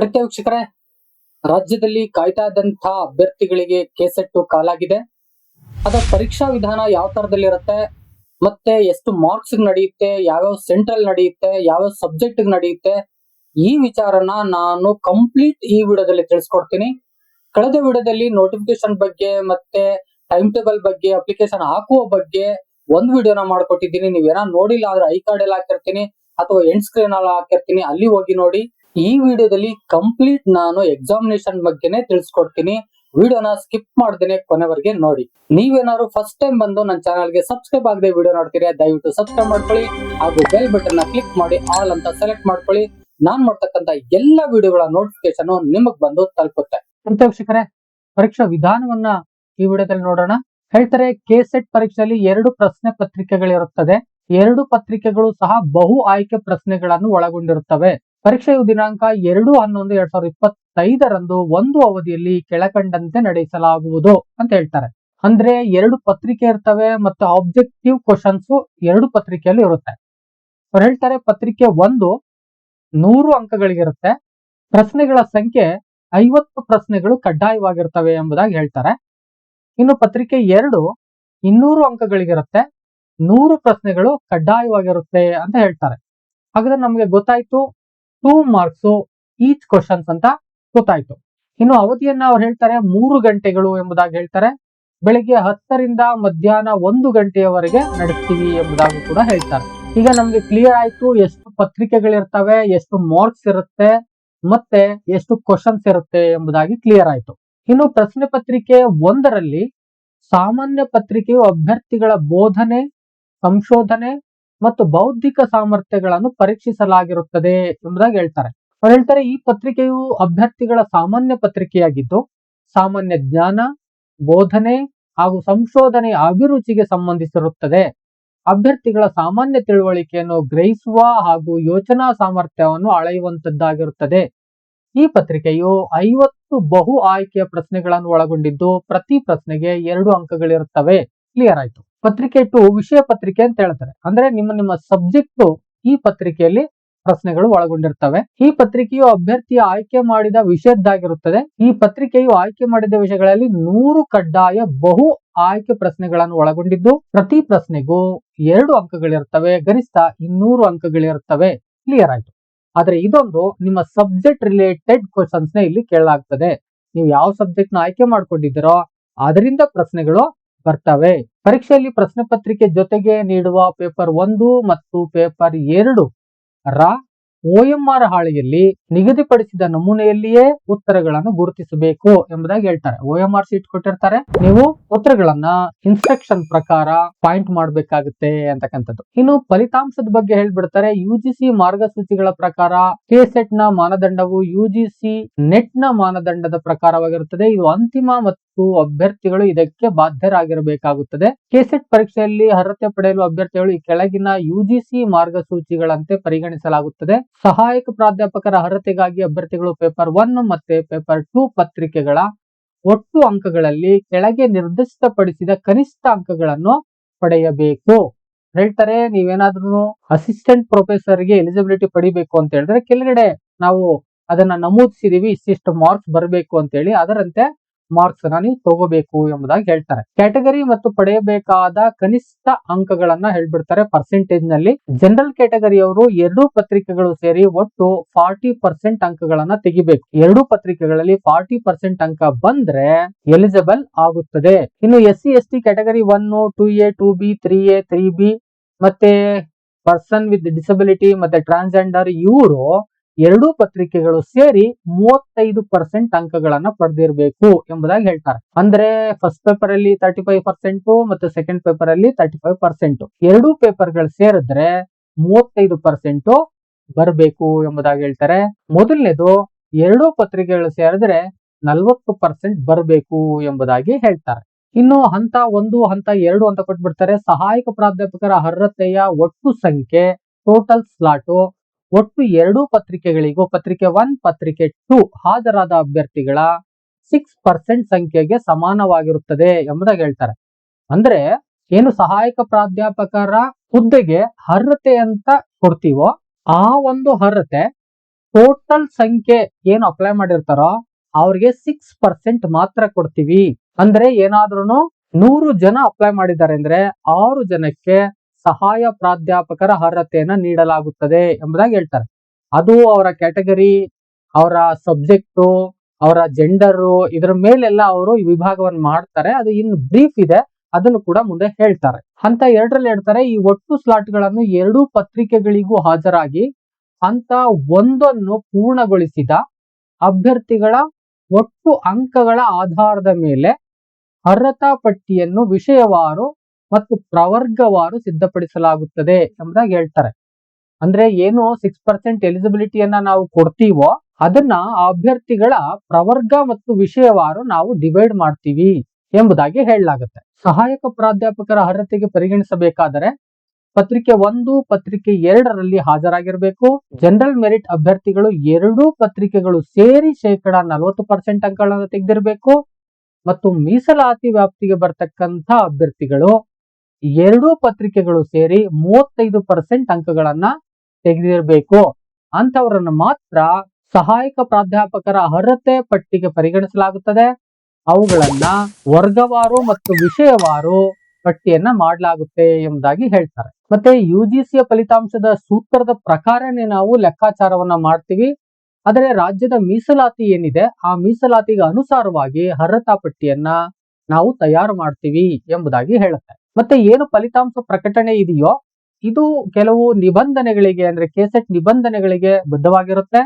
ವೀಕ್ಷಕರೇ, ರಾಜ್ಯದಲ್ಲಿ ಕಾಯ್ತಾದಂತಹ ಅಭ್ಯರ್ಥಿಗಳಿಗೆ ಕೇಸೆಟ್ಟು ಕಾಲಾಗಿದೆ. ಅದರ ಪರೀಕ್ಷಾ ವಿಧಾನ ಯಾವ ತರದಲ್ಲಿ ಇರುತ್ತೆ ಮತ್ತೆ ಎಷ್ಟು ಮಾರ್ಕ್ಸ್ ನಡೆಯುತ್ತೆ, ಯಾವ್ಯಾವ ಸೆಂಟ್ರಲ್ ನಡೆಯುತ್ತೆ, ಯಾವ್ಯಾವ ಸಬ್ಜೆಕ್ಟ್ ನಡೆಯುತ್ತೆ, ಈ ವಿಚಾರನ ನಾನು ಕಂಪ್ಲೀಟ್ ಈ ವಿಡಿಯೋದಲ್ಲಿ ತಿಳಿಸ್ಕೊಡ್ತೀನಿ. ಕಳೆದ ವಿಡಿಯೋದಲ್ಲಿ ನೋಟಿಫಿಕೇಶನ್ ಬಗ್ಗೆ ಮತ್ತೆ ಟೈಮ್ ಟೇಬಲ್ ಬಗ್ಗೆ ಅಪ್ಲಿಕೇಶನ್ ಹಾಕುವ ಬಗ್ಗೆ ಒಂದು ವಿಡಿಯೋನ ಮಾಡ್ಕೊಟ್ಟಿದ್ದೀನಿ. ನೀವೇನ ನೋಡಿಲ್ಲ ಆದ್ರೆ ಐ ಕಾರ್ಡ್ ಎಲ್ಲ ಹಾಕಿರ್ತೀನಿ, ಅಥವಾ ಎಂಡ್ ಸ್ಕ್ರೀನ್ ಅಲ್ಲಿ ಹಾಕಿರ್ತೀನಿ, ಅಲ್ಲಿ ಹೋಗಿ ನೋಡಿ. ಈ ವಿಡಿಯೋದಲ್ಲಿ ಕಂಪ್ಲೀಟ್ ನಾನು ಎಕ್ಸಾಮಿನೇಷನ್ ಬಗ್ಗೆನೇ ತಿಳಿಸ್ಕೊಡ್ತೀನಿ. ವಿಡಿಯೋನ ಸ್ಕಿಪ್ ಮಾಡ್ದೇನೆ ಕೊನೆವರೆಗೆ ನೋಡಿ. ನೀವೇನಾದ್ರು ಫಸ್ಟ್ ಟೈಮ್ ಬಂದು ನನ್ನ ಚಾನಲ್ಗೆ ಸಬ್ಸ್ಕ್ರೈಬ್ ಆಗದೆ ವಿಡಿಯೋ ನೋಡ್ತೀರಾ, ದಯವಿಟ್ಟು ಸಬ್ಸ್ಕ್ರೈಬ್ ಮಾಡ್ಕೊಳ್ಳಿ ಹಾಗೂ ಬೆಲ್ ಬಟನ್ನ ಕ್ಲಿಕ್ ಮಾಡಿ ಆಲ್ ಅಂತ ಸೆಲೆಕ್ಟ್ ಮಾಡ್ಕೊಳ್ಳಿ. ನಾನ್ ಮಾಡ್ತಕ್ಕಂತ ಎಲ್ಲ ವಿಡಿಯೋಗಳ ನೋಟಿಫಿಕೇಶನ್ ನಿಮಗ್ ಬಂದು ತಲುಪುತ್ತೆ. ಅಂತ ಪರೀಕ್ಷಾ ವಿಧಾನವನ್ನ ಈ ವಿಡಿಯೋದಲ್ಲಿ ನೋಡೋಣ. ಹೇಳ್ತಾರೆ ಕೆ ಸೆಟ್ ಪರೀಕ್ಷೆಯಲ್ಲಿ ಎರಡು ಪ್ರಶ್ನೆ ಪತ್ರಿಕೆಗಳಿರುತ್ತದೆ. ಎರಡು ಪತ್ರಿಕೆಗಳು ಸಹ ಬಹು ಆಯ್ಕೆ ಪ್ರಶ್ನೆಗಳನ್ನು ಒಳಗೊಂಡಿರುತ್ತವೆ. ಪರೀಕ್ಷೆಯು ದಿನಾಂಕ ಎರಡು ಹನ್ನೊಂದು ಎರಡ್ ಸಾವಿರದ ಇಪ್ಪತ್ತೈದರಂದು ಒಂದು ಅವಧಿಯಲ್ಲಿ ಕೆಳಕಂಡಂತೆ ನಡೆಸಲಾಗುವುದು ಅಂತ ಹೇಳ್ತಾರೆ. ಅಂದ್ರೆ ಎರಡು ಪತ್ರಿಕೆ ಇರ್ತವೆ ಮತ್ತು ಆಬ್ಜೆಕ್ಟಿವ್ ಕ್ವಶನ್ಸ್ ಎರಡು ಪತ್ರಿಕೆಯಲ್ಲಿ ಇರುತ್ತೆ. ಅವ್ರು ಹೇಳ್ತಾರೆ ಪತ್ರಿಕೆ ಒಂದು ನೂರು ಅಂಕಗಳಿಗಿರುತ್ತೆ. ಪ್ರಶ್ನೆಗಳ ಸಂಖ್ಯೆ ಐವತ್ತು ಪ್ರಶ್ನೆಗಳು ಕಡ್ಡಾಯವಾಗಿರ್ತವೆ ಎಂಬುದಾಗಿ ಹೇಳ್ತಾರೆ. ಇನ್ನು ಪತ್ರಿಕೆ ಎರಡು ಇನ್ನೂರು ಅಂಕಗಳಿಗಿರುತ್ತೆ. ನೂರು ಪ್ರಶ್ನೆಗಳು ಕಡ್ಡಾಯವಾಗಿರುತ್ತೆ ಅಂತ ಹೇಳ್ತಾರೆ. ಹಾಗಾದ್ರೆ ನಮಗೆ ಗೊತ್ತಾಯ್ತು ಟೂ ಮಾರ್ಕ್ಸ್ ಈಚ್ ಕ್ವಶನ್ಸ್ ಅಂತ ಗೊತ್ತಾಯ್ತು. ಇನ್ನು ಅವಧಿಯನ್ನ ಅವ್ರು ಹೇಳ್ತಾರೆ ಮೂರು ಗಂಟೆಗಳು ಎಂಬುದಾಗಿ ಹೇಳ್ತಾರೆ. ಬೆಳಿಗ್ಗೆ ಹತ್ತರಿಂದ ಮಧ್ಯಾಹ್ನ ಒಂದು ಗಂಟೆಯವರೆಗೆ ನಡೆಸ್ತೀವಿ ಎಂಬುದಾಗಿ ಕೂಡ ಹೇಳ್ತಾರೆ. ಈಗ ನಮ್ಗೆ ಕ್ಲಿಯರ್ ಆಯ್ತು ಎಷ್ಟು ಪತ್ರಿಕೆಗಳಿರ್ತವೆ, ಎಷ್ಟು ಮಾರ್ಕ್ಸ್ ಇರುತ್ತೆ, ಮತ್ತೆ ಎಷ್ಟು ಕ್ವಶನ್ಸ್ ಇರುತ್ತೆ ಎಂಬುದಾಗಿ ಕ್ಲಿಯರ್ ಆಯ್ತು. ಇನ್ನು ಪ್ರಶ್ನೆ ಪತ್ರಿಕೆ ಒಂದರಲ್ಲಿ ಸಾಮಾನ್ಯ ಪತ್ರಿಕೆಯು ಅಭ್ಯರ್ಥಿಗಳ ಬೋಧನೆ, ಸಂಶೋಧನೆ ಮತ್ತು ಬೌದ್ಧಿಕ ಸಾಮರ್ಥ್ಯಗಳನ್ನು ಪರೀಕ್ಷಿಸಲಾಗಿರುತ್ತದೆ ಎಂಬುದಾಗಿ ಹೇಳ್ತಾರೆ. ಅವ್ರು ಹೇಳ್ತಾರೆ, ಈ ಪತ್ರಿಕೆಯು ಅಭ್ಯರ್ಥಿಗಳ ಸಾಮಾನ್ಯ ಪತ್ರಿಕೆಯಾಗಿದ್ದು, ಸಾಮಾನ್ಯ ಜ್ಞಾನ, ಬೋಧನೆ ಹಾಗೂ ಸಂಶೋಧನೆಯ ಅಭಿರುಚಿಗೆ ಸಂಬಂಧಿಸಿರುತ್ತದೆ. ಅಭ್ಯರ್ಥಿಗಳ ಸಾಮಾನ್ಯ ತಿಳುವಳಿಕೆಯನ್ನು ಗ್ರಹಿಸುವ ಹಾಗೂ ಯೋಚನಾ ಸಾಮರ್ಥ್ಯವನ್ನು ಅಳೆಯುವಂತದ್ದಾಗಿರುತ್ತದೆ. ಈ ಪತ್ರಿಕೆಯು ಐವತ್ತು ಬಹು ಆಯ್ಕೆಯ ಪ್ರಶ್ನೆಗಳನ್ನು ಒಳಗೊಂಡಿದ್ದು, ಪ್ರತಿ ಪ್ರಶ್ನೆಗೆ ಎರಡು ಅಂಕಗಳಿರುತ್ತವೆ. ಕ್ಲಿಯರ್ ಆಯ್ತು. ಪತ್ರಿಕೆ ಟು ವಿಷಯ ಪತ್ರಿಕೆ ಅಂತ ಹೇಳ್ತಾರೆ. ಅಂದ್ರೆ ನಿಮ್ಮ ನಿಮ್ಮ ಸಬ್ಜೆಕ್ಟ್ ಈ ಪತ್ರಿಕೆಯಲ್ಲಿ ಪ್ರಶ್ನೆಗಳು ಒಳಗೊಂಡಿರ್ತವೆ. ಈ ಪತ್ರಿಕೆಯು ಅಭ್ಯರ್ಥಿಯ ಆಯ್ಕೆ ಮಾಡಿದ ವಿಷಯದ್ದಾಗಿರುತ್ತದೆ. ಈ ಪತ್ರಿಕೆಯು ಆಯ್ಕೆ ಮಾಡಿದ ವಿಷಯಗಳಲ್ಲಿ ನೂರು ಕಡ್ಡಾಯ ಬಹು ಆಯ್ಕೆ ಪ್ರಶ್ನೆಗಳನ್ನು ಒಳಗೊಂಡಿದ್ದು, ಪ್ರತಿ ಪ್ರಶ್ನೆಗೂ ಎರಡು ಅಂಕಗಳಿರ್ತವೆ ಗರಿಷ್ಠ ಇನ್ನೂರು ಅಂಕಗಳಿರುತ್ತವೆ. ಕ್ಲಿಯರ್ ಆಯ್ತು. ಆದ್ರೆ ಇದೊಂದು ನಿಮ್ಮ ಸಬ್ಜೆಕ್ಟ್ ರಿಲೇಟೆಡ್ ಕ್ವಶನ್ಸ್ನ ಇಲ್ಲಿ ಕೇಳಲಾಗ್ತದೆ. ನೀವು ಯಾವ ಸಬ್ಜೆಕ್ಟ್ನ ಆಯ್ಕೆ ಮಾಡ್ಕೊಂಡಿದ್ದೀರೋ, ಅದರಿಂದ ಪ್ರಶ್ನೆಗಳು ಬರ್ತವೆ. ಪರೀಕ್ಷೆಯಲ್ಲಿ ಪ್ರಶ್ನೆ ಪತ್ರಿಕೆ ಜೊತೆಗೆ ನೀಡುವ ಪೇಪರ್ ಒಂದು ಮತ್ತು ಪೇಪರ್ ಎರಡು ರ ಓಎಂಆರ್ ಹಾಳೆಯಲ್ಲಿ ನಿಗದಿಪಡಿಸಿದ ನಮೂನೆಯಲ್ಲಿಯೇ ಉತ್ತರಗಳನ್ನು ಗುರುತಿಸಬೇಕು ಎಂಬುದಾಗಿ ಹೇಳ್ತಾರೆ. ಓಎಂಆರ್ ಸೀಟ್ ಕೊಟ್ಟಿರ್ತಾರೆ. ನೀವು ಉತ್ತರಗಳನ್ನ ಇನ್ಸ್ಟ್ರಕ್ಷನ್ ಪ್ರಕಾರ ಪಾಯಿಂಟ್ ಮಾಡಬೇಕಾಗುತ್ತೆ ಅಂತಕ್ಕಂಥದ್ದು. ಇನ್ನು ಫಲಿತಾಂಶದ ಬಗ್ಗೆ ಹೇಳ್ಬಿಡ್ತಾರೆ. ಯುಜಿಸಿ ಮಾರ್ಗಸೂಚಿಗಳ ಪ್ರಕಾರ ಕೆ ಸೆಟ್ನ ಮಾನದಂಡವು ಯುಜಿಸಿ ನೆಟ್ನ ಮಾನದಂಡದ ಪ್ರಕಾರವಾಗಿರುತ್ತದೆ. ಇದು ಅಂತಿಮ ಮತ್ತು ಅಭ್ಯರ್ಥಿಗಳು ಇದಕ್ಕೆ ಬಾಧ್ಯರಾಗಿರಬೇಕಾಗುತ್ತದೆ. ಕೆಸೆಟ್ ಪರೀಕ್ಷೆಯಲ್ಲಿ ಅರ್ಹತೆ ಪಡೆಯಲು ಅಭ್ಯರ್ಥಿಗಳು ಈ ಕೆಳಗಿನ ಯುಜಿಸಿ ಮಾರ್ಗಸೂಚಿಗಳಂತೆ ಪರಿಗಣಿಸಲಾಗುತ್ತದೆ. ಸಹಾಯಕ ಪ್ರಾಧ್ಯಾಪಕರ ಅರ್ಹತೆಗಾಗಿ ಅಭ್ಯರ್ಥಿಗಳು ಪೇಪರ್ ಒನ್ ಮತ್ತೆ ಪೇಪರ್ ಟೂ ಪತ್ರಿಕೆಗಳ ಒಟ್ಟು ಅಂಕಗಳಲ್ಲಿ ಕೆಳಗೆ ನಿರ್ದಿಷ್ಟಪಡಿಸಿದ ಕನಿಷ್ಠ ಅಂಕಗಳನ್ನು ಪಡೆಯಬೇಕು. ಹೇಳ್ತಾರೆ ನೀವೇನಾದ್ರೂ ಅಸಿಸ್ಟೆಂಟ್ ಪ್ರೊಫೆಸರ್ಗೆ ಎಲಿಜಿಬಿಲಿಟಿ ಪಡಿಬೇಕು ಅಂತ ಹೇಳಿದ್ರೆ ಕೆಳಗಡೆ ನಾವು ಅದನ್ನ ನಮೂದಿಸಿದೀವಿ, ಇಷ್ಟಿಷ್ಟು ಮಾರ್ಕ್ಸ್ ಬರಬೇಕು ಅಂತ ಹೇಳಿ ಅದರಂತೆ ಮಾರ್ಕ್ಸ್ ಅನ್ನ ನೀವು ತಗೋಬೇಕು ಎಂಬುದಾಗಿ ಹೇಳ್ತಾರೆ. ಕ್ಯಾಟಗರಿ ಮತ್ತು ಪಡೆಯಬೇಕಾದ ಕನಿಷ್ಠ ಅಂಕಗಳನ್ನ ಹೇಳ್ಬಿಡ್ತಾರೆ. ಪರ್ಸೆಂಟೇಜ್ನಲ್ಲಿ ಜನರಲ್ ಕ್ಯಾಟಗರಿಯವರು ಎರಡೂ ಪತ್ರಿಕೆಗಳು ಸೇರಿ ಒಟ್ಟು ಫಾರ್ಟಿ ಪರ್ಸೆಂಟ್ ಅಂಕಗಳನ್ನ ತೆಗಿಬೇಕು. ಎರಡೂ ಪತ್ರಿಕೆಗಳಲ್ಲಿ ಫಾರ್ಟಿ ಪರ್ಸೆಂಟ್ ಅಂಕ ಬಂದ್ರೆ ಎಲಿಜಿಬಲ್ ಆಗುತ್ತದೆ. ಇನ್ನು S C S T category one two A two B three A three B ಮತ್ತೆ ಪರ್ಸನ್ ವಿತ್ ಡಿಸಬಿಲಿಟಿ ಮತ್ತೆ ಟ್ರಾನ್ಸ್ಜೆಂಡರ್ ಇವರು ಎರಡೂ ಪತ್ರಿಕೆಗಳು ಸೇರಿ ಮೂವತ್ತೈದು ಪರ್ಸೆಂಟ್ ಅಂಕಗಳನ್ನ ಪಡೆದಿರಬೇಕು ಎಂಬುದಾಗಿ ಹೇಳ್ತಾರೆ. ಅಂದ್ರೆ ಫಸ್ಟ್ ಪೇಪರ್ ಅಲ್ಲಿ ತರ್ಟಿ ಫೈವ್ ಪರ್ಸೆಂಟ್ ಮತ್ತು ಸೆಕೆಂಡ್ ಪೇಪರ್ ಅಲ್ಲಿ ತರ್ಟಿ ಫೈವ್ ಪರ್ಸೆಂಟ್ ಎರಡೂ ಪೇಪರ್ಗಳು ಸೇರಿದ್ರೆ ಮೂವತ್ತೈದು ಪರ್ಸೆಂಟ್ ಬರಬೇಕು ಎಂಬುದಾಗಿ ಹೇಳ್ತಾರೆ. ಮೊದಲನೇದು ಎರಡೂ ಪತ್ರಿಕೆಗಳು ಸೇರಿದ್ರೆ ನಲ್ವತ್ತು ಪರ್ಸೆಂಟ್ ಬರಬೇಕು ಎಂಬುದಾಗಿ ಹೇಳ್ತಾರೆ. ಇನ್ನು ಹಂತ ಒಂದು, ಹಂತ ಎರಡು ಅಂತ ಕೊಟ್ಬಿಡ್ತಾರೆ. ಸಹಾಯಕ ಪ್ರಾಧ್ಯಾಪಕರ ಅರ್ಹತೆಯ ಒಟ್ಟು ಸಂಖ್ಯೆ ಟೋಟಲ್ ಸ್ಲಾಟು ಒಟ್ಟು ಎರಡೂ ಪತ್ರಿಕೆಗಳಿಗೂ, ಪತ್ರಿಕೆ ಒನ್ ಪತ್ರಿಕೆ ಟು ಹಾಜರಾದ ಅಭ್ಯರ್ಥಿಗಳ ಸಿಕ್ಸ್ ಪರ್ಸೆಂಟ್ ಸಂಖ್ಯೆಗೆ ಸಮಾನವಾಗಿರುತ್ತದೆ ಎಂಬುದಾಗಿ ಹೇಳ್ತಾರೆ. ಅಂದ್ರೆ ಏನು ಸಹಾಯಕ ಪ್ರಾಧ್ಯಾಪಕರ ಹುದ್ದೆಗೆ ಅರ್ಹತೆ ಅಂತ ಕೊಡ್ತೀವೋ, ಆ ಒಂದು ಅರ್ಹತೆ ಟೋಟಲ್ ಸಂಖ್ಯೆ ಏನು ಅಪ್ಲೈ ಮಾಡಿರ್ತಾರೋ, ಅವ್ರಿಗೆ ಸಿಕ್ಸ್ ಪರ್ಸೆಂಟ್ ಮಾತ್ರ ಕೊಡ್ತೀವಿ. ಅಂದ್ರೆ ಏನಾದ್ರೂ ನೂರು ಜನ ಅಪ್ಲೈ ಮಾಡಿದ್ದಾರೆ ಅಂದ್ರೆ ಆರು ಜನಕ್ಕೆ ಸಹಾಯ ಪ್ರಾಧ್ಯಾಪಕರ ಅರ್ಹತೆಯನ್ನ ನೀಡಲಾಗುತ್ತದೆ ಎಂಬುದಾಗಿ ಹೇಳ್ತಾರೆ. ಅದು ಅವರ ಕ್ಯಾಟಗರಿ, ಅವರ ಸಬ್ಜೆಕ್ಟು, ಅವರ ಜೆಂಡರು, ಇದರ ಮೇಲೆಲ್ಲ ಅವರು ವಿಭಾಗವನ್ನು ಮಾಡ್ತಾರೆ. ಅದು ಇನ್ನು ಬ್ರೀಫ್ ಇದೆ, ಅದನ್ನು ಕೂಡ ಮುಂದೆ ಹೇಳ್ತಾರೆ. ಹಂತ ಎರಡರಲ್ಲಿ ಹೇಳ್ತಾರೆ, ಈ ಒಟ್ಟು ಸ್ಲಾಟ್ಗಳನ್ನು ಎರಡೂ ಪತ್ರಿಕೆಗಳಿಗೂ ಹಾಜರಾಗಿ ಹಂತ ಒಂದನ್ನು ಪೂರ್ಣಗೊಳಿಸಿದ ಅಭ್ಯರ್ಥಿಗಳ ಒಟ್ಟು ಅಂಕಗಳ ಆಧಾರದ ಮೇಲೆ ಅರ್ಹತಾ ಪಟ್ಟಿಯನ್ನು ವಿಷಯವಾರು ಮತ್ತು ಪ್ರವರ್ಗವಾರು ಸಿದ್ಧಪಡಿಸಲಾಗುತ್ತದೆ ಎಂಬುದಾಗಿ ಹೇಳ್ತಾರೆ. ಅಂದ್ರೆ ಏನು ಸಿಕ್ಸ್ ಪರ್ಸೆಂಟ್ ಎಲಿಜಿಬಿಲಿಟಿಯನ್ನ ನಾವು ಕೊಡ್ತೀವೋ ಅದನ್ನ ಅಭ್ಯರ್ಥಿಗಳ ಪ್ರವರ್ಗ ಮತ್ತು ವಿಷಯವಾರು ನಾವು ಡಿವೈಡ್ ಮಾಡ್ತೀವಿ ಎಂಬುದಾಗಿ ಹೇಳಲಾಗುತ್ತೆ. ಸಹಾಯಕ ಪ್ರಾಧ್ಯಾಪಕರ ಅರ್ಹತೆಗೆ ಪರಿಗಣಿಸಬೇಕಾದರೆ ಪತ್ರಿಕೆ ಒಂದು, ಪತ್ರಿಕೆ ಎರಡರಲ್ಲಿ ಹಾಜರಾಗಿರಬೇಕು. ಜನರಲ್ ಮೆರಿಟ್ ಅಭ್ಯರ್ಥಿಗಳು ಎರಡೂ ಪತ್ರಿಕೆಗಳು ಸೇರಿ ಶೇಕಡಾ ನಲವತ್ತು ಪರ್ಸೆಂಟ್ ಅಂಕಗಳನ್ನು ತೆಗೆದಿರಬೇಕು. ಮತ್ತು ಮೀಸಲಾತಿ ವ್ಯಾಪ್ತಿಗೆ ಬರ್ತಕ್ಕಂಥ ಅಭ್ಯರ್ಥಿಗಳು ಎರಡೂ ಪತ್ರಿಕೆಗಳು ಸೇರಿ ಮೂವತ್ತೈದು ಪರ್ಸೆಂಟ್ ಅಂಕಗಳನ್ನ ತೆಗೆದಿರಬೇಕು. ಅಂತವರನ್ನು ಮಾತ್ರ ಸಹಾಯಕ ಪ್ರಾಧ್ಯಾಪಕರ ಅರ್ಹತೆ ಪಟ್ಟಿಗೆ ಪರಿಗಣಿಸಲಾಗುತ್ತದೆ. ಅವುಗಳನ್ನ ವರ್ಗವಾರು ಮತ್ತು ವಿಷಯವಾರು ಪಟ್ಟಿಯನ್ನ ಮಾಡಲಾಗುತ್ತೆ ಎಂಬುದಾಗಿ ಹೇಳ್ತಾರೆ. ಮತ್ತೆ ಯು ಜಿ ಸಿಯ ಫಲಿತಾಂಶದ ಸೂತ್ರದ ಪ್ರಕಾರನೇ ನಾವು ಲೆಕ್ಕಾಚಾರವನ್ನ ಮಾಡ್ತೀವಿ. ಆದರೆ ರಾಜ್ಯದ ಮೀಸಲಾತಿ ಏನಿದೆ, ಆ ಮೀಸಲಾತಿಗೆ ಅನುಸಾರವಾಗಿ ಅರ್ಹತಾ ಪಟ್ಟಿಯನ್ನ ನಾವು ತಯಾರು ಮಾಡ್ತೀವಿ ಎಂಬುದಾಗಿ ಹೇಳುತ್ತೆ. ಮತ್ತೆ ಏನು ಫಲಿತಾಂಶ ಪ್ರಕಟಣೆ ಇದೆಯೋ, ಇದು ಕೆಲವು ನಿಬಂಧನೆಗಳಿಗೆ, ಅಂದ್ರೆ ಕೆಸೆಟ್ ನಿಬಂಧನೆಗಳಿಗೆ ಬದ್ಧವಾಗಿರುತ್ತೆ.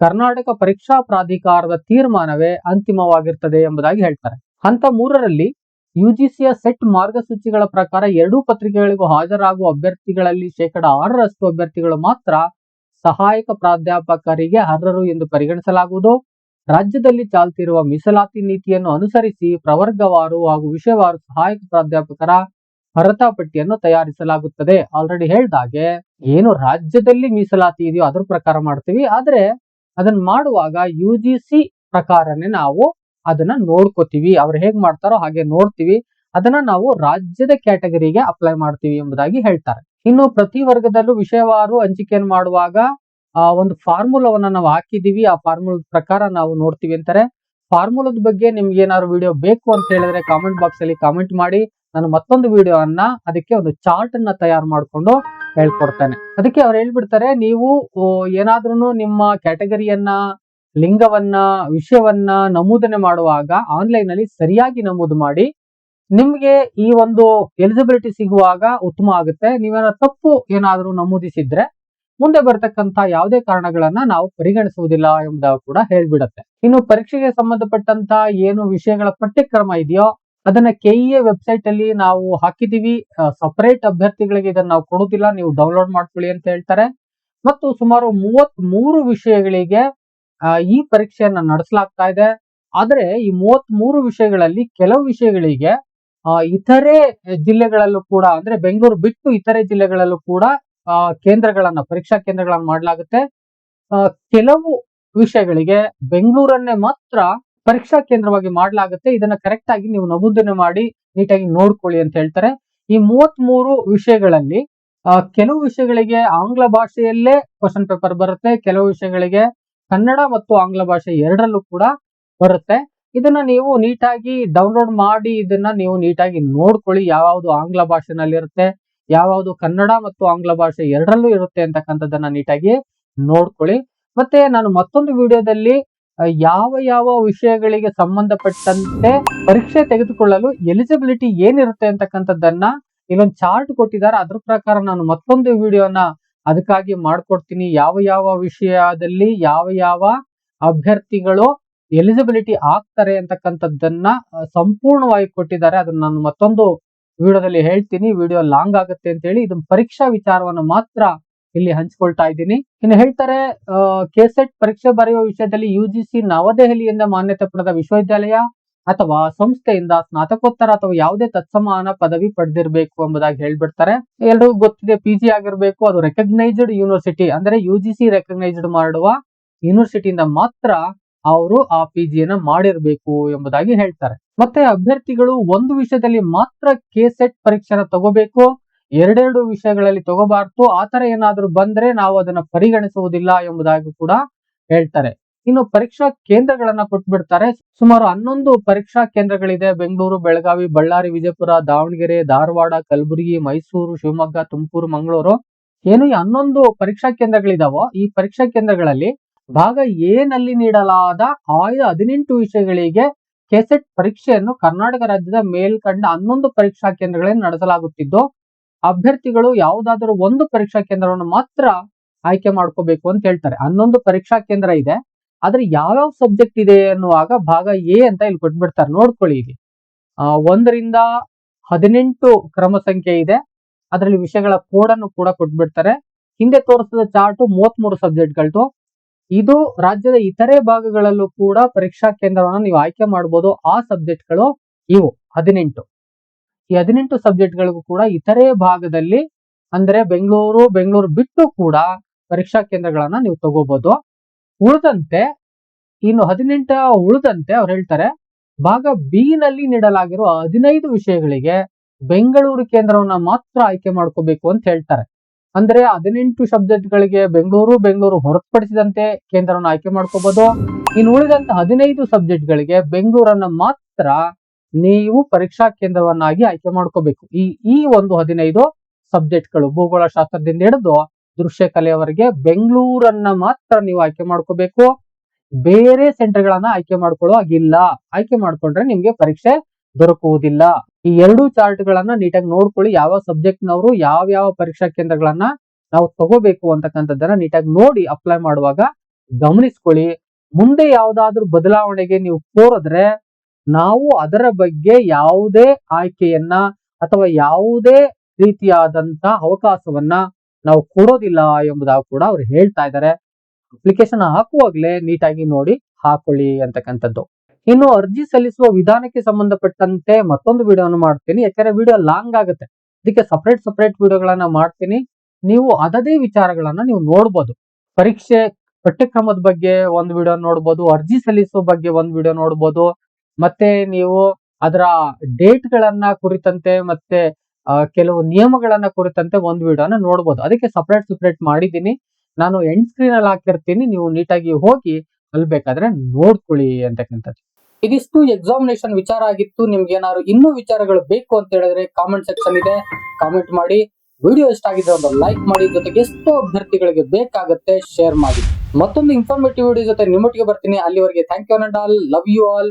ಕರ್ನಾಟಕ ಪರೀಕ್ಷಾ ಪ್ರಾಧಿಕಾರದ ತೀರ್ಮಾನವೇ ಅಂತಿಮವಾಗಿರ್ತದೆ ಎಂಬುದಾಗಿ ಹೇಳ್ತಾರೆ. ಹಂತ ಮೂರರಲ್ಲಿ, ಯುಜಿಸಿಯ ಸೆಟ್ ಮಾರ್ಗಸೂಚಿಗಳ ಪ್ರಕಾರ ಎರಡೂ ಪತ್ರಿಕೆಗಳಿಗೂ ಹಾಜರಾಗುವ ಅಭ್ಯರ್ಥಿಗಳಲ್ಲಿ ಶೇಕಡ ಆರರಷ್ಟು ಅಭ್ಯರ್ಥಿಗಳು ಮಾತ್ರ ಸಹಾಯಕ ಪ್ರಾಧ್ಯಾಪಕರಿಗೆ ಅರ್ಹರು ಎಂದು ಪರಿಗಣಿಸಲಾಗುವುದು. ರಾಜ್ಯದಲ್ಲಿ ಚಾಲ್ತಿರುವ ಮೀಸಲಾತಿ ನೀತಿಯನ್ನು ಅನುಸರಿಸಿ ಪ್ರವರ್ಗವಾರು ಹಾಗೂ ವಿಷಯವಾರು ಸಹಾಯಕ ಪ್ರಾಧ್ಯಾಪಕರ ಅರ್ಹತಾ ಪಟ್ಟಿಯನ್ನು ತಯಾರಿಸಲಾಗುತ್ತದೆ ಆಲ್ರೆಡಿ ಹೇಳ್ದಾಗೆ ಏನು ರಾಜ್ಯದಲ್ಲಿ ಮೀಸಲಾತಿ ಇದೆಯೋ ಅದ್ರ ಪ್ರಕಾರ ಮಾಡ್ತೀವಿ. ಆದ್ರೆ, ಅದನ್ನ ಮಾಡುವಾಗ ಯು ಜಿ ಸಿ ಪ್ರಕಾರನೇ ನಾವು ಅದನ್ನ ನೋಡ್ಕೋತೀವಿ. ಅವ್ರು ಹೇಗ್ ಮಾಡ್ತಾರೋ ಹಾಗೆ ನೋಡ್ತೀವಿ. ಅದನ್ನ ನಾವು ರಾಜ್ಯದ ಕ್ಯಾಟಗರಿಗೆ ಅಪ್ಲೈ ಮಾಡ್ತೀವಿ ಎಂಬುದಾಗಿ ಹೇಳ್ತಾರೆ. ಇನ್ನು ಪ್ರತಿ ವರ್ಗದಲ್ಲೂ ವಿಷಯವಾರು ಹಂಚಿಕೆಯನ್ನು ಮಾಡುವಾಗ, ಆ, ಒಂದು ಫಾರ್ಮುಲಾವನ್ನ ನಾವು ಹಾಕಿದೀವಿ. ಆ ಫಾರ್ಮುಲ ಪ್ರಕಾರ ನಾವು ನೋಡ್ತೀವಿ ಅಂತಾರೆ. ಫಾರ್ಮುಲದ ಬಗ್ಗೆ ನಿಮ್ಗೆ ಏನಾದ್ರು ವಿಡಿಯೋ ಬೇಕು ಅಂತ ಹೇಳಿದ್ರೆ ಕಾಮೆಂಟ್ ಬಾಕ್ಸ್ ಅಲ್ಲಿ ಕಾಮೆಂಟ್ ಮಾಡಿ. ನಾನು ಮತ್ತೊಂದು ವಿಡಿಯೋ ಅನ್ನ ಅದಕ್ಕೆ ಒಂದು ಚಾರ್ಟ್ ಅನ್ನ ತಯಾರು ಮಾಡಿಕೊಂಡು ಹೇಳ್ಕೊಡ್ತೇನೆ. ಅದಕ್ಕೆ ಅವ್ರು ಹೇಳ್ಬಿಡ್ತಾರೆ, ನೀವು ಏನಾದ್ರೂ ನಿಮ್ಮ ಕ್ಯಾಟಗರಿಯನ್ನ, ಲಿಂಗವನ್ನ, ವಿಷಯವನ್ನ ನಮೂದನೆ ಮಾಡುವಾಗ ಆನ್ಲೈನ್ ಅಲ್ಲಿ ಸರಿಯಾಗಿ ನಮೂದು ಮಾಡಿ, ನಿಮ್ಗೆ ಈ ಒಂದು ಎಲಿಜಿಬಿಲಿಟಿ ಸಿಗುವಾಗ ಉತ್ತಮ ಆಗುತ್ತೆ. ನೀವೇನ ತಪ್ಪು ಏನಾದ್ರೂ ನಮೂದಿಸಿದ್ರೆ ಮುಂದೆ ಬರ್ತಕ್ಕಂತ ಯಾವುದೇ ಕಾರಣಗಳನ್ನ ನಾವು ಪರಿಗಣಿಸುವುದಿಲ್ಲ ಎಂಬುದಾಗಿ ಕೂಡ ಹೇಳ್ಬಿಡತ್ತೆ. ಇನ್ನು ಪರೀಕ್ಷೆಗೆ ಸಂಬಂಧಪಟ್ಟಂತ ಏನು ವಿಷಯಗಳ ಪಠ್ಯಕ್ರಮ ಇದೆಯೋ ಅದನ್ನ ಕೆಇಎ ವೆಬ್ಸೈಟ್ ಅಲ್ಲಿ ನಾವು ಹಾಕಿದೀವಿ ಸಪರೇಟ್ ಅಭ್ಯರ್ಥಿಗಳಿಗೆ ಇದನ್ನ ನಾವು ಕೊಡುದಿಲ್ಲ ನೀವು ಡೌನ್ಲೋಡ್ ಮಾಡ್ಕೊಳ್ಳಿ ಅಂತ ಹೇಳ್ತಾರೆ. ಮತ್ತು ಸುಮಾರು ಮೂವತ್ ಮೂರು ವಿಷಯಗಳಿಗೆ ಈ ಪರೀಕ್ಷೆಯನ್ನ ನಡೆಸಲಾಗ್ತಾ ಇದೆ. ಆದ್ರೆ ಈ ಮೂವತ್ ಮೂರು ವಿಷಯಗಳಲ್ಲಿ ಕೆಲವು ವಿಷಯಗಳಿಗೆ ಇತರೆ ಜಿಲ್ಲೆಗಳಲ್ಲೂ ಕೂಡ, ಅಂದ್ರೆ ಬೆಂಗಳೂರು ಬಿಟ್ಟು ಇತರೆ ಜಿಲ್ಲೆಗಳಲ್ಲೂ ಕೂಡ ಕೇಂದ್ರಗಳನ್ನ, ಪರೀಕ್ಷಾ ಕೇಂದ್ರಗಳನ್ನ ಮಾಡಲಾಗುತ್ತೆ. ಕೆಲವು ವಿಷಯಗಳಿಗೆ ಬೆಂಗಳೂರನ್ನೇ ಮಾತ್ರ ಪರೀಕ್ಷಾ ಕೇಂದ್ರವಾಗಿ ಮಾಡಲಾಗುತ್ತೆ. ಇದನ್ನ ಕರೆಕ್ಟ್ ಆಗಿ ನೀವು ನಮೂದನೆ ಮಾಡಿ ನೀಟಾಗಿ ನೋಡ್ಕೊಳ್ಳಿ ಅಂತ ಹೇಳ್ತಾರೆ. ಈ ಮೂವತ್ ಮೂರು ವಿಷಯಗಳಲ್ಲಿ ಕೆಲವು ವಿಷಯಗಳಿಗೆ ಆಂಗ್ಲ ಭಾಷೆಯಲ್ಲೇ ಕ್ವಶನ್ ಪೇಪರ್ ಬರುತ್ತೆ. ಕೆಲವು ವಿಷಯಗಳಿಗೆ ಕನ್ನಡ ಮತ್ತು ಆಂಗ್ಲ ಭಾಷೆ ಎರಡರಲ್ಲೂ ಕೂಡ ಬರುತ್ತೆ. ಇದನ್ನ ನೀವು ನೀಟಾಗಿ ಡೌನ್ಲೋಡ್ ಮಾಡಿ ಇದನ್ನ ನೀವು ನೀಟಾಗಿ ನೋಡ್ಕೊಳ್ಳಿ. ಯಾವ್ದು ಆಂಗ್ಲ ಭಾಷೆನಲ್ಲಿ ಇರುತ್ತೆ ಕನ್ನಡ ಮತ್ತು ಆಂಗ್ಲ ಭಾಷೆ ಎರಡರಲ್ಲೂ ಇರುತ್ತೆ ಅಂತಕ್ಕಂಥದ್ದನ್ನ ನೀಟಾಗಿ ನೋಡ್ಕೊಳ್ಳಿ. ಮತ್ತೆ ನಾನು ಮತ್ತೊಂದು ವಿಡಿಯೋದಲ್ಲಿ ಯಾವ ಯಾವ ವಿಷಯಗಳಿಗೆ ಸಂಬಂಧಪಟ್ಟಂತೆ ಪರೀಕ್ಷೆ ತೆಗೆದುಕೊಳ್ಳಲು ಎಲಿಜಿಬಿಲಿಟಿ ಏನಿರುತ್ತೆ ಅಂತಕ್ಕಂಥದ್ದನ್ನ ಇಲ್ಲೊಂದು ಚಾರ್ಟ್ ಕೊಟ್ಟಿದ್ದಾರೆ. ಅದ್ರ ಪ್ರಕಾರ ನಾನು ಮತ್ತೊಂದು ವಿಡಿಯೋನ ಅದಕ್ಕಾಗಿ ಮಾಡ್ಕೊಡ್ತೀನಿ. ಯಾವ ಯಾವ ವಿಷಯದಲ್ಲಿ ಯಾವ ಯಾವ ಅಭ್ಯರ್ಥಿಗಳು ಎಲಿಜಿಬಿಲಿಟಿ ಆಗ್ತಾರೆ ಅಂತಕ್ಕಂಥದ್ದನ್ನ ಸಂಪೂರ್ಣವಾಗಿ ಕೊಟ್ಟಿದ್ದಾರೆ. ಅದನ್ನ ನಾನು ಮತ್ತೊಂದು ವಿಡಿಯೋದಲ್ಲಿ ಹೇಳ್ತೀನಿ. ವಿಡಿಯೋ ಲಾಂಗ್ ಆಗುತ್ತೆ ಅಂತ ಹೇಳಿ ಇದನ್ನ ಪರೀಕ್ಷಾ ವಿಚಾರವನ್ನು ಮಾತ್ರ ಇಲ್ಲಿ ಹಂಚ್ಕೊಳ್ತಾ ಇದ್ದೀನಿ. ಇನ್ನು ಹೇಳ್ತಾರೆ ಕೆಸೆಟ್ ಪರೀಕ್ಷೆ ಬರೆಯುವ ವಿಷಯದಲ್ಲಿ ಯು ಜಿ ಸಿ ನವದೆಹಲಿಯಿಂದ ಮಾನ್ಯತೆ ಪಡೆದ ವಿಶ್ವವಿದ್ಯಾಲಯ ಅಥವಾ ಸಂಸ್ಥೆಯಿಂದ ಸ್ನಾತಕೋತ್ತರ ಅಥವಾ ಯಾವುದೇ ತತ್ಸಮಾನ ಪದವಿ ಪಡೆದಿರಬೇಕು ಎಂಬುದಾಗಿ ಹೇಳ್ಬಿಡ್ತಾರೆ. ಎಲ್ರಿಗೂ ಗೊತ್ತಿದೆ ಪಿ ಜಿ ಆಗಿರ್ಬೇಕು, ಅದು ರೆಕಗ್ನೈಸ್ಡ್ ಯೂನಿವರ್ಸಿಟಿ ಅಂದ್ರೆ ಯು ಜಿ ಸಿ ರೆಕಗ್ನೈಸ್ಡ್ ಮಾಡುವ ಯೂನಿವರ್ಸಿಟಿಯಿಂದ ಮಾತ್ರ ಅವರು ಆ ಪಿ ಜಿಯನ್ನ ಮಾಡಿರ್ಬೇಕು ಎಂಬುದಾಗಿ ಹೇಳ್ತಾರೆ. ಮತ್ತೆ ಅಭ್ಯರ್ಥಿಗಳು ಒಂದು ವಿಷಯದಲ್ಲಿ ಮಾತ್ರ ಕೆಸೆಟ್ ಪರೀಕ್ಷೆನ ತಗೋಬೇಕು ಎರಡೆರಡು ವಿಷಯಗಳಲ್ಲಿ ತಗೋಬಾರ್ದು. ಆತರ ಏನಾದ್ರೂ ಬಂದ್ರೆ ನಾವು ಅದನ್ನ ಪರಿಗಣಿಸುವುದಿಲ್ಲ ಎಂಬುದಾಗಿ ಕೂಡ ಹೇಳ್ತಾರೆ. ಇನ್ನು ಪರೀಕ್ಷಾ ಕೇಂದ್ರಗಳನ್ನ ಕೊಟ್ಬಿಡ್ತಾರೆ. ಸುಮಾರು ಹನ್ನೊಂದು ಪರೀಕ್ಷಾ ಕೇಂದ್ರಗಳಿದೆ. ಬೆಂಗಳೂರು, ಬೆಳಗಾವಿ, ಬಳ್ಳಾರಿ, ವಿಜಯಪುರ, ದಾವಣಗೆರೆ, ಧಾರವಾಡ, ಕಲಬುರಗಿ, ಮೈಸೂರು, ಶಿವಮೊಗ್ಗ, ತುಮಕೂರು, ಮಂಗಳೂರು. ಏನು ಈ ಹನ್ನೊಂದು ಪರೀಕ್ಷಾ ಕೇಂದ್ರಗಳಿದಾವೋ ಈ ಪರೀಕ್ಷಾ ಕೇಂದ್ರಗಳಲ್ಲಿ ಭಾಗ ಎ ನಲ್ಲಿ ನೀಡಲಾದ ಆಯ್ದ ಹದಿನೆಂಟು ವಿಷಯಗಳಿಗೆ ಕೆಸೆಟ್ ಪರೀಕ್ಷೆಯನ್ನು ಕರ್ನಾಟಕ ರಾಜ್ಯದ ಮೇಲ್ಕಂಡ ಹನ್ನೊಂದು ಪರೀಕ್ಷಾ ಕೇಂದ್ರಗಳಲ್ಲಿ ನಡೆಸಲಾಗುತ್ತಿದ್ದು ಅಭ್ಯರ್ಥಿಗಳು ಯಾವುದಾದರೂ ಒಂದು ಪರೀಕ್ಷಾ ಕೇಂದ್ರವನ್ನು ಮಾತ್ರ ಆಯ್ಕೆ ಮಾಡ್ಕೋಬೇಕು ಅಂತ ಹೇಳ್ತಾರೆ. ಹನ್ನೊಂದು ಪರೀಕ್ಷಾ ಕೇಂದ್ರ ಇದೆ. ಆದ್ರೆ ಯಾವ್ಯಾವ ಸಬ್ಜೆಕ್ಟ್ ಇದೆ ಅನ್ನುವಾಗ ಭಾಗ ಎ ಅಂತ ಇಲ್ಲಿ ಕೊಟ್ಬಿಡ್ತಾರೆ. ನೋಡ್ಕೊಳ್ಳಿ ಇಲ್ಲಿ. ಒಂದರಿಂದ ಹದಿನೆಂಟು ಕ್ರಮ ಸಂಖ್ಯೆ ಇದೆ. ಅದರಲ್ಲಿ ವಿಷಯಗಳ ಕೋಡನ್ನು ಕೂಡ ಕೊಟ್ಬಿಡ್ತಾರೆ. ಹಿಂದೆ ತೋರಿಸಿದ ಚಾರ್ಟ್ ಮೂವತ್ಮೂರು ಸಬ್ಜೆಕ್ಟ್ಗಳದ್ದು ಇದು ರಾಜ್ಯದ ಇತರೆ ಭಾಗಗಳಲ್ಲೂ ಕೂಡ ಪರೀಕ್ಷಾ ಕೇಂದ್ರವನ್ನು ನೀವು ಆಯ್ಕೆ ಮಾಡಬಹುದು ಆ ಸಬ್ಜೆಕ್ಟ್ಗಳು ಇವು. ಹದಿನೆಂಟು. ಈ ಹದಿನೆಂಟು ಸಬ್ಜೆಕ್ಟ್ಗಳಿಗೂ ಕೂಡ ಇತರೆ ಭಾಗದಲ್ಲಿ, ಅಂದ್ರೆ ಬೆಂಗಳೂರು ಬೆಂಗಳೂರು ಬಿಟ್ಟು ಕೂಡ ಪರೀಕ್ಷಾ ಕೇಂದ್ರಗಳನ್ನ ನೀವು ತಗೋಬಹುದು ಉಳಿದಂತೆ, ಇನ್ನು ಹದಿನೆಂಟ ಉಳಿದಂತೆ ಅವ್ರು ಹೇಳ್ತಾರೆ, ಭಾಗ ಬಿ ನಲ್ಲಿ ನೀಡಲಾಗಿರುವ ಹದಿನೈದು ವಿಷಯಗಳಿಗೆ ಬೆಂಗಳೂರು ಕೇಂದ್ರವನ್ನ ಮಾತ್ರ ಆಯ್ಕೆ ಮಾಡ್ಕೋಬೇಕು ಅಂತ ಹೇಳ್ತಾರೆ. ಅಂದ್ರೆ ಹದಿನೆಂಟು ಸಬ್ಜೆಕ್ಟ್ಗಳಿಗೆ ಬೆಂಗಳೂರು ಬೆಂಗಳೂರು ಹೊರತುಪಡಿಸಿದಂತೆ ಕೇಂದ್ರವನ್ನು ಆಯ್ಕೆ ಮಾಡ್ಕೋಬಹುದು ಇನ್ನು ಉಳಿದಂತ ಹದಿನೈದು ಸಬ್ಜೆಕ್ಟ್ಗಳಿಗೆ ಬೆಂಗಳೂರನ್ನ ಮಾತ್ರ ನೀವು ಪರೀಕ್ಷಾ ಕೇಂದ್ರವನ್ನಾಗಿ ಆಯ್ಕೆ ಮಾಡ್ಕೋಬೇಕು. ಈ ಈ ಒಂದು ಹದಿನೈದು ಸಬ್ಜೆಕ್ಟ್ಗಳು ಭೂಗೋಳ ಶಾಸ್ತ್ರದಿಂದ ಹಿಡಿದು ದೃಶ್ಯ ಕಲೆಯವರೆಗೆ ಬೆಂಗಳೂರನ್ನ ಮಾತ್ರ ನೀವು ಆಯ್ಕೆ ಮಾಡ್ಕೋಬೇಕು. ಬೇರೆ ಸೆಂಟರ್ಗಳನ್ನ ಆಯ್ಕೆ ಮಾಡ್ಕೊಳ್ಳೋ ಹಾಗಿಲ್ಲ. ಆಯ್ಕೆ ಮಾಡ್ಕೊಂಡ್ರೆ ನಿಮ್ಗೆ ಪರೀಕ್ಷೆ ದೊರಕುವುದಿಲ್ಲ. ಈ ಎರಡು ಚಾರ್ಟ್ ಗಳನ್ನ ನೀಟಾಗಿ ನೋಡ್ಕೊಳ್ಳಿ ಯಾವ ಸಬ್ಜೆಕ್ಟ್ ನವರು ಯಾವ ಯಾವ ಪರೀಕ್ಷಾ ಕೇಂದ್ರಗಳನ್ನ ನಾವು ತಗೋಬೇಕು ಅಂತಕ್ಕಂಥದ್ದನ್ನ ನೀಟಾಗಿ ನೋಡಿ ಅಪ್ಲೈ ಮಾಡುವಾಗ ಗಮನಿಸ್ಕೊಳ್ಳಿ. ಮುಂದೆ ಯಾವ್ದಾದ್ರು ಬದಲಾವಣೆಗೆ ನೀವು ಕೋರಿದ್ರೆ ನಾವು ಅದರ ಬಗ್ಗೆ ಯಾವುದೇ ಆಯ್ಕೆಯನ್ನ ಅಥವಾ ಯಾವುದೇ ರೀತಿಯಾದಂತ ಅವಕಾಶವನ್ನ ನಾವು ಕೊಡೋದಿಲ್ಲ ಎಂಬುದಾಗಿ ಕೂಡ ಅವ್ರು ಹೇಳ್ತಾ ಇದ್ದಾರೆ. ಅಪ್ಲಿಕೇಶನ್ ಹಾಕುವಾಗ್ಲೇ ನೀಟಾಗಿ ನೋಡಿ ಹಾಕೊಳ್ಳಿ ಅಂತಕ್ಕಂಥದ್ದು. ಇನ್ನು ಅರ್ಜಿ ಸಲ್ಲಿಸುವ ವಿಧಾನಕ್ಕೆ ಸಂಬಂಧಪಟ್ಟಂತೆ ಮತ್ತೊಂದು ವಿಡಿಯೋನ ಮಾಡ್ತೀನಿ. ಯಾಕಂದ್ರೆ ವಿಡಿಯೋ ಲಾಂಗ್ ಆಗುತ್ತೆ. ಅದಕ್ಕೆ ಸಪರೇಟ್ ಸಪರೇಟ್ ವಿಡಿಯೋಗಳನ್ನ ಮಾಡ್ತೀನಿ. ನೀವು ಅದದೇ ವಿಚಾರಗಳನ್ನ ನೀವು ನೋಡ್ಬೋದು. ಪರೀಕ್ಷೆ ಪಠ್ಯಕ್ರಮದ ಬಗ್ಗೆ ಒಂದು ವಿಡಿಯೋ ನೋಡ್ಬೋದು. ಅರ್ಜಿ ಸಲ್ಲಿಸುವ ಬಗ್ಗೆ ಒಂದು ವಿಡಿಯೋ ನೋಡ್ಬೋದು. ಮತ್ತೆ ನೀವು ಅದರ ಡೇಟ್ ಗಳನ್ನ ಕುರಿತಂತೆ ಮತ್ತೆ ಕೆಲವು ನಿಯಮಗಳನ್ನ ಕುರಿತಂತೆ ಒಂದು ವಿಡಿಯೋನ ನೋಡ್ಬೋದು. ಅದಕ್ಕೆ ಸಪರೇಟ್ ಸಪರೇಟ್ ಮಾಡಿದ್ದೀನಿ. ನಾನು ಎಂಡ್ ಸ್ಕ್ರೀನ್ ಅಲ್ಲಿ ಹಾಕಿರ್ತೀನಿ. ನೀವು ನೀಟಾಗಿ ಹೋಗಿ ಅಲ್ಲಿ ಬೇಕಾದ್ರೆ ನೋಡ್ಕೊಳ್ಳಿ ಅಂತಕ್ಕಂಥದ್ದು. ಇದಿಷ್ಟು ಎಕ್ಸಾಮಿನೇಷನ್ ವಿಚಾರ ಆಗಿತ್ತು. ನಿಮ್ಗೆ ಏನಾದ್ರು ಇನ್ನೂ ವಿಚಾರಗಳು ಬೇಕು ಅಂತ ಹೇಳಿದ್ರೆ ಕಾಮೆಂಟ್ ಸೆಕ್ಷನ್ ಇದೆ. ಕಾಮೆಂಟ್ ಮಾಡಿ. ವಿಡಿಯೋ ಇಷ್ಟ ಆಗಿದ್ರೆ ಒಂದು ಲೈಕ್ ಮಾಡಿ. ಜೊತೆಗೆ ಎಷ್ಟೋ ಅಭ್ಯರ್ಥಿಗಳಿಗೆ ಬೇಕಾಗುತ್ತೆ ಶೇರ್ ಮಾಡಿ. ಮತ್ತೊಂದು ಇನ್ಫಾರ್ಮೇಟಿವ್ ವಿಡಿಯೋ ಜೊತೆ ನಿಮ್ಮೊಟ್ಟಿಗೆ ಬರ್ತೀನಿ. ಅಲ್ಲಿವರೆಗೆ thank you and all love you all